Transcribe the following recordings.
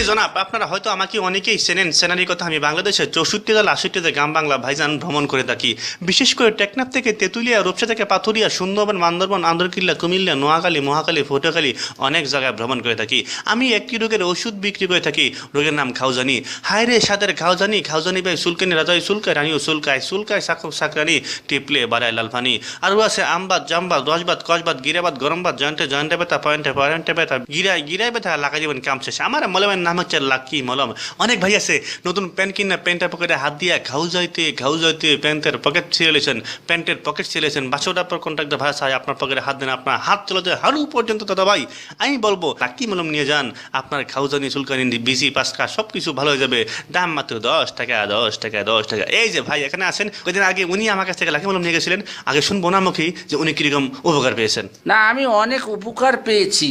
যে জনাব, আপনারা হয়তো আমাকে অনেকেই চেনেন। সেনারির কথা, আমি বাংলাদেশের চৌষট্টি জেলা আষট্টিতে গ্রাম বাংলা ভাইজান ভ্রমণ করে থাকি। বিশেষ করে টেকনাফ থেকে তেঁতুলিয়া, রূপসা থেকে পাথুরিয়া, সুন্দরবন, বান্দরবন, আন্দরকিল্লা, কুমিল্লা, নোয়াখালী মহাকালী ফটকালী অনেক জায়গায় ভ্রমণ করে থাকি। আমি একটি রোগের ওষুধ বিক্রি করে থাকি, রোগের নাম খাউজানি হায় রে সাদের খাউজানি খাউজানি ভাই সুলকানি, রাজাই সুলকায় রানীও সুলকায় সুলকায় সাকব সাকরানি, টিপলে বাড়ায় লালফানি। আর আছে আমবাদ, জামবাদ দশবাদ কসবাদ, গিরাবাদ, গরমবাদ, জয়ন্তে জয়ন্তে ব্যথা পয়েন্টে পয়েন্টে ব্যথা, গিরায় গিরায় ব্যথা, লাগাই দিবেন কাম শেষে আমার মলমের নাম হচ্ছে লাকি মলম। অনেক ভাই আছে, নতুন প্যান্ট কিনা প্যান্টের পকেটে হাত দিয়া ঘাউ যাইতে ঘাউ যাইতে প্যান্টের পকেট ছিঁড়েছেন প্যান্টের পকেট ছিঁড়েছেন বাসোটার পর কন্ট্রাক্টর সাহেব আপনার পকেটে হাত দেন, আপনার হাত চলে যায় হারু পর্যন্ত। দাদা ভাই, আমি বলব, লাকি মলম নিয়ে যান, আপনার খাউজানি সুলকানি বিজি পাসকা সব কিছু ভালো হয়ে যাবে। দাম মাত্র দশ টাকা দশ টাকা দশ টাকা। এই যে ভাই, এখানে আছেন, কদিন আগে উনি আমার কাছ থেকে লাকি মলম নিয়ে গেছিলেন। আগে শুনব না মুখী যে উনি কীরকম উপকার পেয়েছেন। না, আমি অনেক উপকার পেয়েছি।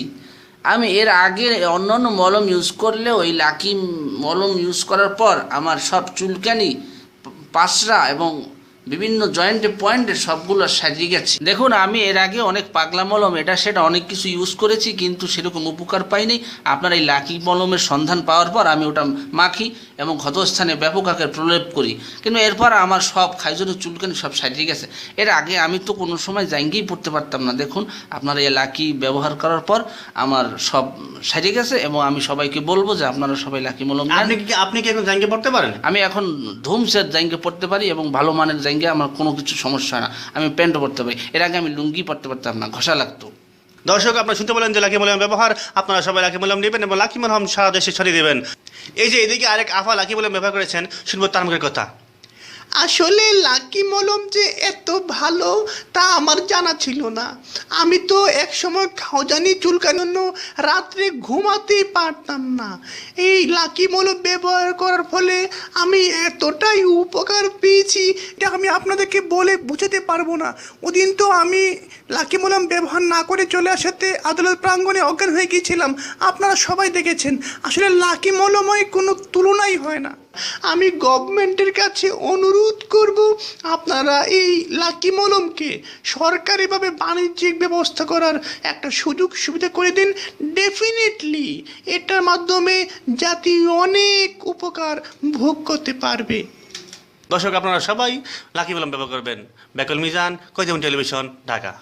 আমি এর আগে অন্য অন্য মলম ইউজ করলে ওই লাকি মলম ইউজ করার পর আমার সব চুলকানি পাশরা এবং বিভিন্ন জয়েন্টে পয়েন্টে সবগুলো সাজিয়ে গেছে। দেখুন আমি এর আগে অনেক পাগলা মলম এটা সেটা অনেক কিছু ইউজ করেছি কিন্তু সেরকম উপকার পাইনি। আপনার এই লাকি মলমের সন্ধান পাওয়ার পর আমি ওটা মাখি এবং ক্ষতস্থানে ব্যাপক আকারে প্রলেপ করি। কিন্তু এরপর আমার সব খাইজনের চুলকানি সব সাজিয়ে গেছে। এর আগে আমি তো কোনো সময় জাঙ্গিই পড়তে পারতাম না। দেখুন আপনার এই লাকি ব্যবহার করার পর আমার সব সাজিয়ে গেছে এবং আমি সবাইকে বলব যে আপনারা সবাই লাকি মলম আপনি কি আপনি কি এখন জাঙ্গে পড়তে পারেন? আমি এখন ধুমসের জাইঙ্গে পড়তে পারি এবং ভালো মানের জাইঙ্গে আমার কোনো কিছু সমস্যা হয় না। আমি প্যান্টও পরতে পারি। এর আগে আমি লুঙ্গি পরতে পারতাম না, ঘষা লাগতো। দর্শক, আপনারা শুনতে বলেন যে লাকি মলম ব্যবহার। আপনারা সবাই লাকি মলম নেবেন এবং লাকি মলম সারা দেশে ছড়িয়ে দেবেন। এই যে এদিকে আরেক আফা লাকি মলম ব্যবহার করেছেন, শুনব তার মুখের কথা। আসলে লাকি মলম যে এত ভালো তা আমার জানা ছিল না। আমি তো এক সময় খাওজানি চুলকানোর রাত্রে ঘুমাতেই পারতাম না। এই লাকি মলম ব্যবহার করার ফলে আমি এতটাই উপকার পেয়েছি এটা আমি আপনাদেরকে বলে বুঝাতে পারব না। ওদিন তো আমি লাকি মলম ব্যবহার না করে চলে আসাতে আদালত প্রাঙ্গণে অজ্ঞান হয়ে গিয়েছিলাম। আপনারা সবাই দেখেছেন। আসলে লাকি মলময় কোনো তুলনাই হয় না। আমি গভর্নমেন্টের কাছে অনুরোধ করব আপনারা এই লাকি মলমকে সরকারিভাবে বাণিজ্যিক ব্যবস্থা করার একটা সুযোগ সুবিধা করে দিন। ডেফিনেটলি এটার মাধ্যমে জাতি অনেক উপকার ভোগ করতে পারবে। দর্শক, আপনারা সবাই লাকি মলম ব্যবহার করবেন। বেকল মিজান কৈজম টেলিভিশন, ঢাকা।